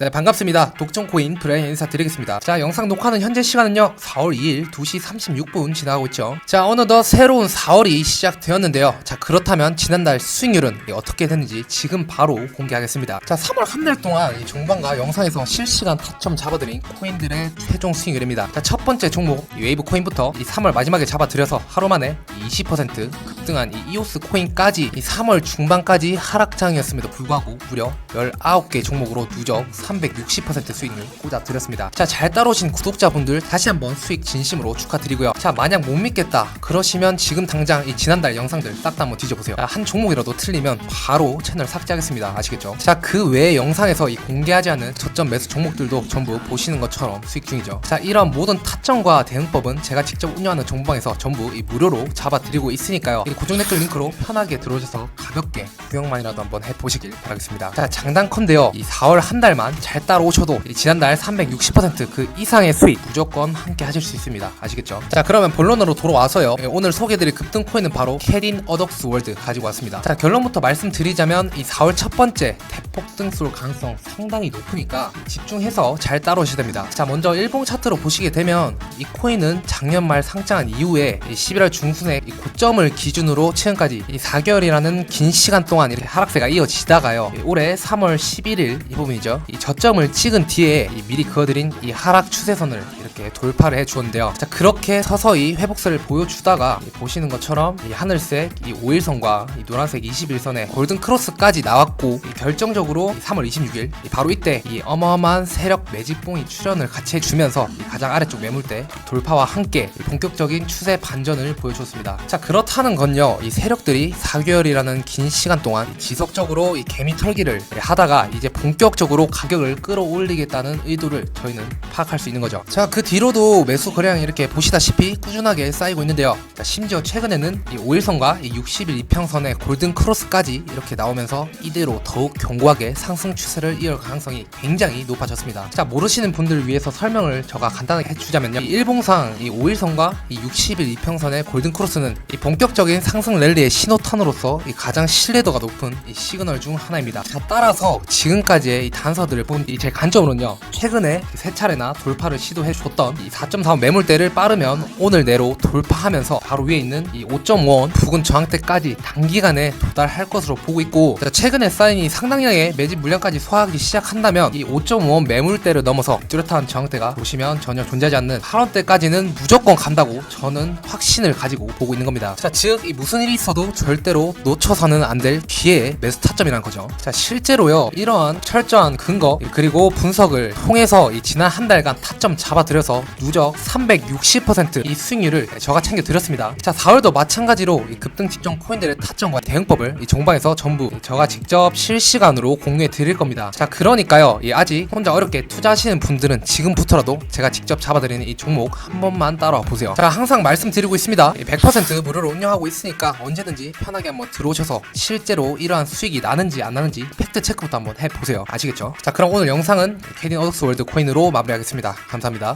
네 반갑습니다. 독점코인 브라이언 인사드리겠습니다. 자 영상 녹화는 현재 시간은요 4월 2일 2시 36분 지나가고 있죠. 자 어느덧 새로운 4월이 시작되었는데요. 자 그 렇다면 지난달 수익률은 어떻게 됐는지 지금 바로 공개하겠습니다 자 3월 한 달 동안 이 종방과 영상에서 실시간 타점 잡아드린 코인들의 최종 수익률입니다 자 첫 번째 종목 이 웨이브 코인부터 이 3월 마지막에 잡아드려서 하루 만에 20% 급등한 이 이오스 코인까지 이 3월 중반까지 하락장이었음에도 불구하고 무려 19개 종목으로 누적 360% 수익률 꽂아드렸습니다. 자, 잘 따라오신 구독자분들 다시 한번 수익 진심으로 축하드리고요. 자, 만약 못 믿겠다 그러시면 지금 당장 이 지난달 영상들 딱다 한번 뒤져 보세요. 자, 한 종목이라도 틀리면 바로 채널 삭제하겠습니다. 아시겠죠? 자, 그 외의 영상에서 이 공개하지 않은 저점 매수 종목들도 전부 보시는 것처럼 수익 중이죠. 자, 이런 모든 타점과 대응법은 제가 직접 운영하는 정보방에서 전부 이 무료로 잡아드리고 있으니까요. 이 고정 댓글 링크로 편하게 들어오셔서 가볍게 구경만이라도 한번 해보시길 바라겠습니다. 자, 장단컨대요. 이 4월 한 달만 잘 따라오셔도 이 지난달 360%그 이상의 수익 무조건 함께 하실 수 있습니다. 아시겠죠? 자, 그러면 본론으로 돌아와서요. 예, 오늘 소개해드릴 급등 코인은 바로 캐린 어덕스 월드 가지고 왔습니다. 자, 결론부터 말씀드리자면 이 4월 첫 번째 대폭 등수올 가능성 상당히 높으니까 집중해서 잘 따라오셔야 됩니다. 자, 먼저 일봉 차트로 보시게 되면 이 코인은 작년 말 상장한 이후에 이 11월 중순에 이 고점을 기준으로 지금까지 이 4개월이라는 긴 시간 동안 이렇게 하락세가 이어지다가요. 이 올해 3월 11일 이 부분이죠. 이 저점을 찍은 뒤에 이 미리 그어드린 이 하락 추세선을 이렇게 돌파를 해주었는데요. 자, 그렇게 서서히 회복세를 보여주다가 이 보시는 것처럼 이 하늘색 이 5일선과 이 노란색 21선의 골든 크로스까지 나왔고 이 결정적으로 이 3월 26일 이 바로 이때 이 어마어마한 세력 매직봉이 출현을 같이 해주면서 이 가장 아래쪽 매물대 돌파와 함께 이 본격적인 추세 반전을 보여줬습니다. 자 그렇다는 건요 이 세력들이 4개월이라는 긴 시간 동안 이 지속적으로 이 개미 털기를 하다가 이제 본격적으로 가격을 끌어올리겠다는 의도를 저희는 파악할 수 있는 거죠. 자그 뒤로도 매수 거래량이 이렇게 보시다시피 꾸준하게 쌓이고 있는데요. 자, 심지어 최근에는 이 5일선과 이 60일 이평선의 골든 크로스까지 이렇게 나오면서 이대로 더욱 견고하게 상승 추세를 이을 가능성이 굉장히 높아졌습니다. 자 모르시는 분들을 위해서 설명을 제가 간단하게 해주자면요. 이 일봉상 이 5일선과 이 60일 이평선의 골든 크로스는 이 본격적인 상승 랠리의 신호탄으로서 이 가장 신뢰도가 높은 이 시그널 중 하나입니다. 자 따라서 지금까지의 이 단서들을 본이제 관점으로는요. 최근에 세 차례나 돌파를 시도해 줬던 이 4.45 매물대를 빠르면 오늘 내로 돌파하면서 바로 위에 있는 이 5.5원 부근 저항대까지 단기간에 도달할 것으로 보고 있고 자, 최근에 쌓인 이 상당량의 매집 물량까지 소화하기 시작한다면 이 5.5원 매물대를 넘어서 뚜렷한 저항대가 보시면 전혀 존재하지 않는 8원대까지는 무조건 간다고 저는 확신을 가지고 보고 있는 겁니다. 자, 즉이 무슨 일이 있어도 절대로 놓쳐서는 안 될 기회의 매수 타점이란 거죠. 자, 실제로요 이러한 철저한 근거 그리고 분석을 통해서 이 지난 한 달간 타점 잡아 들여서 누적 360%이 수익률을 저가 챙겨 드렸습니다. 자, 4월도 마찬가지로 이 급등 직전 코인들의 타점과 대응법을 이 종방에서 전부 저가 직접 실시간으로 공유해 드릴 겁니다. 자, 그러니까요. 이 아직 혼자 어렵게 투자하시는 분들은 지금부터라도 제가 직접 잡아드리는 이 종목 한 번만 따라와 보세요. 자, 항상 말씀드리고 있습니다. 이100% 무료로 운영하고 있으니까 언제든지 편하게 한번 들어오셔서 실제로 이러한 수익이 나는지 안 나는지 팩트 체크부터 한번 해보세요. 아시겠죠? 자, 그럼 오늘 영상은 캐딘 어덕스 월드 코인으로 마무리하겠습니다. 감사합니다.